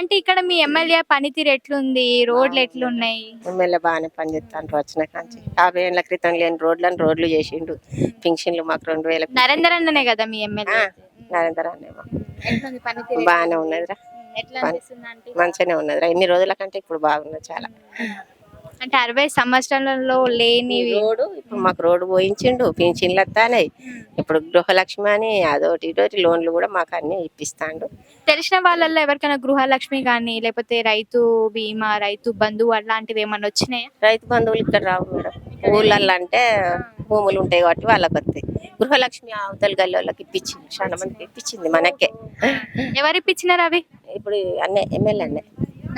అంటే ఇక్కడ మీ ఎమ్మెల్యే పనితీరు ఎట్లుంది? రోడ్లు ఎట్లున్నాయి? ఎమ్మెల్యే బాగానే పనిచేస్తాను వచ్చిన కాంచి యాభై ఏళ్ళ క్రితం లేని రోడ్లను రోడ్లు చేసిండు. పింఛన్లు మాకు రెండు వేల నరేందర్ అన్ననే కదా మీ ఎమ్మెల్యే? నరేంద్ర పనితీరు? బాగానే ఉన్నదిరా. మంచిగానే ఉన్నదిరా. ఎన్ని రోజుల కంటే ఇప్పుడు బాగున్నది చాలా. అంటే అరవై సంవత్సరాలలో లేనివి రోడ్డు మాకు రోడ్డు పోయించిండు పింఛన్లు వస్తాయి ఇప్పుడు గృహలక్ష్మి అని అదోటి ఇదోటి లోన్లు కూడా మాకు అన్ని ఇప్పిస్తాండు. తెలిసిన వాళ్ళల్లో ఎవరికైనా గృహలక్ష్మి కానీ లేకపోతే రైతు బీమా రైతు బంధువు అలాంటివి ఏమన్నా వచ్చినాయా? రైతు బంధువులు ఇక్కడ రావు మేడం. ఊళ్ళల్లో అంటే భూములు ఉంటాయి కాబట్టి వాళ్ళకి వస్తాయి. గృహలక్ష్మి అవతల గల్లి వాళ్ళకి ఇప్పించింది చాలా మందికి ఇప్పించింది మనకే. ఎవరు ఇప్పించినారు అవి? ఇప్పుడు అన్నీ ఎమ్మెల్యే అన్నే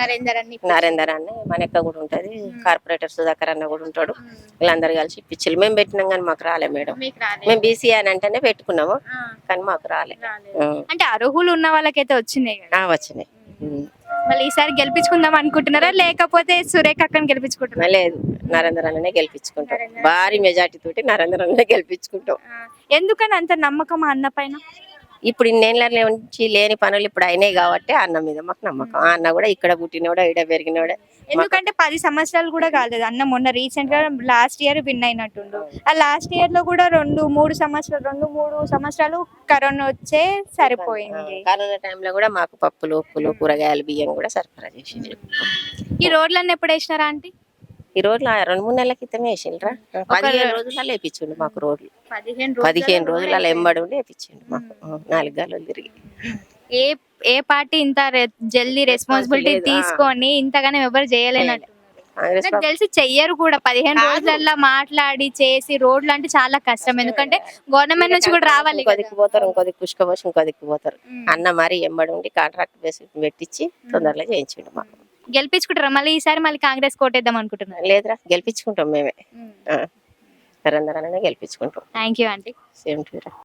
నరేందర్ అన్ని నరేందర్ అన్న మనక్క కూడా ఉంటది కార్పొరేటర్ సుధాకర్ అన్న కూడా ఉంటాడు. వీళ్ళందరూ కలిసి ఇప్పించారు మేము పెట్టినాం కానీ మాకు రాలే మేడం. మేము బీసీ అని అంటేనే పెట్టుకున్నాము కానీ మాకు రాలే. అంటే అర్హులు ఉన్న వాళ్ళకైతే వచ్చినాయి వచ్చినాయి. మళ్ళీ ఈసారి గెలిపించుకుందాం అనుకుంటున్నారా? లేకపోతే సురేఖ అక్కని గెలిపించుకుంటున్నారా? లేదు. నరేందర్ అన్ననే గెలిపించుకుంటాం. భారీ మెజార్టీ తోటి నరేందర్ అన్ననే గెలిపించుకుంటాం. ఎందుకని అంత నమ్మకం అన్న పైన? ఇప్పుడు ఇన్నేళ్ళ నుంచి లేని పనులు ఇప్పుడు అయినాయి కాబట్టి అన్న మీద మాకు నమ్మకం. ఆ అన్న కూడా ఇక్కడ పుట్టినోడే ఇక్కడ పెరిగినోడే. ఎందుకంటే పది సంవత్సరాలు కూడా కాలేదు. అన్న మొన్న రీసెంట్గా లాస్ట్ ఇయర్ విన్ అయినట్టుండు. ఆ లాస్ట్ ఇయర్లో కూడా రెండు మూడు సంవత్సరాలు రెండు మూడు సంవత్సరాలు కరోనా వచ్చే సరిపోయింది. కరోనా టైంలో కూడా మాకు పప్పులు ఉప్పులు కూరగాయలు బియ్యం కూడా సరఫరా చేసిండ్రు. ఈ రోడ్లన్నీ ఎప్పుడు వేసినారా ఆంటీ? ఈ రోజులు ఆ రెండు మూడు నెలల క్రితమే వేసిండ్రా. పదిహేను రోజులలో వేపించిండు మాకు రోడ్లు. పదిహేను రోజులలో ఎంబడి ఉండి వేపించిండు మాకు. నాలుగు గాలు తిరిగి. ఏ ఏ పార్టీ ఇంత జల్దీ రెస్పాన్సిబిలిటీ. తీసుకొని ఇంతగానే ఎవరు చేయలేనట్టు. నాకు తెలిసి చెయ్యరు కూడా. పదిహేను రోజులల్లో మాట్లాడి చేసి రోడ్లు అంటే చాలా కష్టం. ఎందుకంటే గవర్నమెంట్ నుంచి కూడా రావాలి ఇంకో కదా. దిక్కు పోతారు ఇంకో దిక్కు పుష్కపోసి ఇంకో దిక్కు పోతారు. అన్న మరి ఎంబడి ఉండి కాంట్రాక్ట్ బేసి పెట్టించి తొందరలో చేయించిండు మాకు. గెలిపించుకుంటారా? మళ్ళీ ఈసారి మళ్ళీ కాంగ్రెస్ కోటేద్దాం అనుకుంటున్నారు. లేదురా గెలిపించుకుంటాం మేమే. అన్ననే గెలిపించుకుంటాం. Thank you aunty same to